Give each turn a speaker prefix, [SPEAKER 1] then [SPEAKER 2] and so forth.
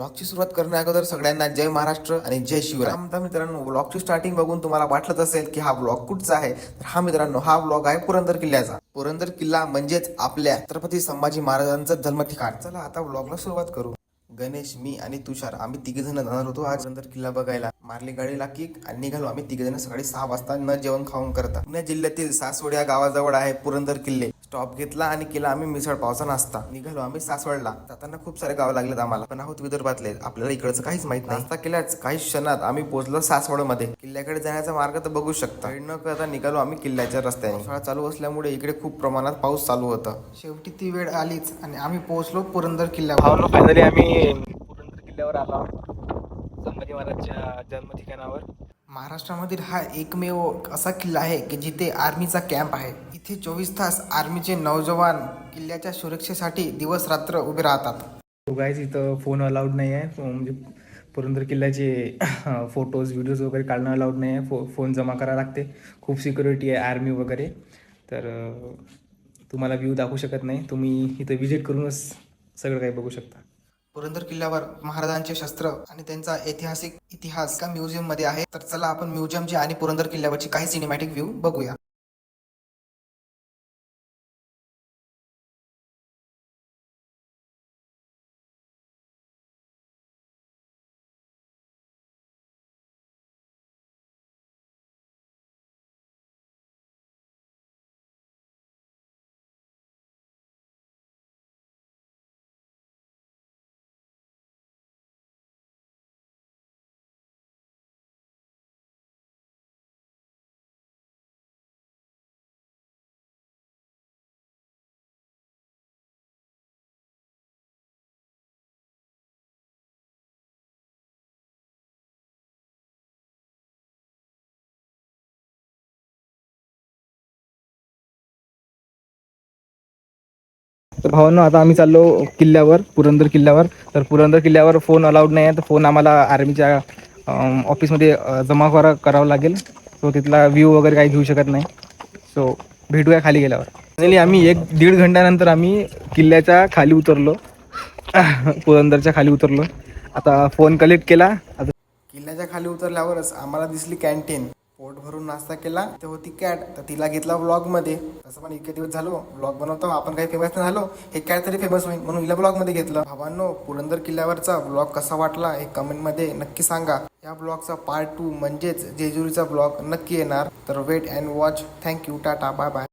[SPEAKER 1] ब्लॉगची सुरुवात करण्या अगोदर सगळ्यांना जय महाराष्ट्र आणि जय शिवराय. आता मित्रांनो ब्लॉगची स्टार्टिंग बघून तुम्हाला वाटलंच असेल की हा ब्लॉग कुठचा आहे तर हा मित्रांनो हा ब्लॉग आहे पुरंदर किल्ल्याचा. पुरंदर किल्ला म्हणजेच आपल्या छत्रपती संभाजी महाराजांचं जन्म ठिकाण चला आता ब्लॉगला सुरुवात करू. गणेश मी आणि तुषार आम्ही तिघे जण जाणार होतो आज पुरंदर किल्ला बघायला. मारली गाडीला किक आणि निघालो आम्ही तिघे जण सकाळी सहा वाजता न जेवण खाऊन करता. पुणे जिल्ह्यातील सासवड या गावाजवळ आहे पुरंदर किल्ले. स्टॉप घेतला आणि केला आम्ही मिसळ पावसा नाश्ता. निघालो आम्ही सासवडला. जाताना खूप सारे गावं लागलेत आम्हाला. पण आहोत विदर्भातले. आपल्याला इकडचं काहीच माहीत नाही. नाश्ता केल्याच काही क्षणात आम्ही पोहोचलो सासवडमध्ये किल्ल्याकडे जाण्याचा मार्ग तर बघू शकता. वेळ न करता निघालो आम्ही किल्ल्याच्या रस्त्याने. पावसाळा चालू असल्यामुळे इकडे खूप प्रमाणात पाऊस चालू होता.
[SPEAKER 2] शेवटी ती वेळ आलीच आणि आम्ही पोहोचलो पुरंदर किल्ल्यावर.
[SPEAKER 3] फायनली आम्ही पुरंदर किल्ल्यावर आलो. संभाजी महाराजच्या जन्म ठिकाणावर
[SPEAKER 2] महाराष्ट्रामधील हा एकमेव असा किल्ला आहे की जिथे आर्मीचा कॅम्प आहे. इथे चोवीस तास आर्मीचे नौजवान किल्ल्याच्या सुरक्षेसाठी दिवस रात्र उभे राहतात.
[SPEAKER 3] हो गायच इथं फोन अलाउड नाही आहे म्हणजे पुरंदर किल्ल्याचे फोटोज व्हिडिओज वगैरे काढणं अलाउड नाही आहे फो फोन जमा करावं लागते. खूप सिक्युरिटी आहे आर्मी वगैरे. तर तुम्हाला व्ह्यू दाखवू शकत नाही. तुम्ही इथं व्हिजिट करूनच सगळं काही बघू शकता.
[SPEAKER 2] पुरंदर किल्ल्यावर महाराजांचे शस्त्र आणि त्यांचा ऐतिहासिक इतिहास का म्युझियममध्ये आहे. तर चला आपण म्युझियमची आणि पुरंदर किल्ल्यावरची काही सिनेमॅटिक व्ह्यू बघूया.
[SPEAKER 3] तर भावांनो आता आम्ही चाललो किल्ल्यावर पुरंदर किल्ल्यावर. तर पुरंदर किल्ल्यावर फोन अलाउड नाही आहे तर फोन आम्हाला आर्मीच्या ऑफिसमध्ये जमा करा करावं लागेल. सो तिथला व्ह्यू वगैरे काही घेऊ शकत नाही. सो भेटूया खाली गेल्यावर. फायनली आम्ही एक दीड घंट्यानंतर आम्ही किल्ल्याच्या खाली उतरलो. पुरंदरच्या खाली उतरलो. आता फोन कलेक्ट केला. आता
[SPEAKER 2] किल्ल्याच्या खाली उतरल्यावरच आम्हाला दिसली कॅन्टीन पोट भरून नाश्ता केला तर होती कॅट तर तिला घेतला ब्लॉगमध्ये. तसं पण इतके दिवस झालो ब्लॉग बनवतो आपण काही फेमस नाही झालो हे कॅट तरी फेमस होईल म्हणून हिला ब्लॉगमध्ये घेतलं. भावांनो पुरंदर किल्ल्यावरचा ब्लॉग कसा वाटला हे कमेंटमध्ये नक्की सांगा. या ब्लॉगचा पार्ट टू म्हणजेच जेजुरीचा ब्लॉग नक्की येणार. तर wait and watch thank you tata bye bye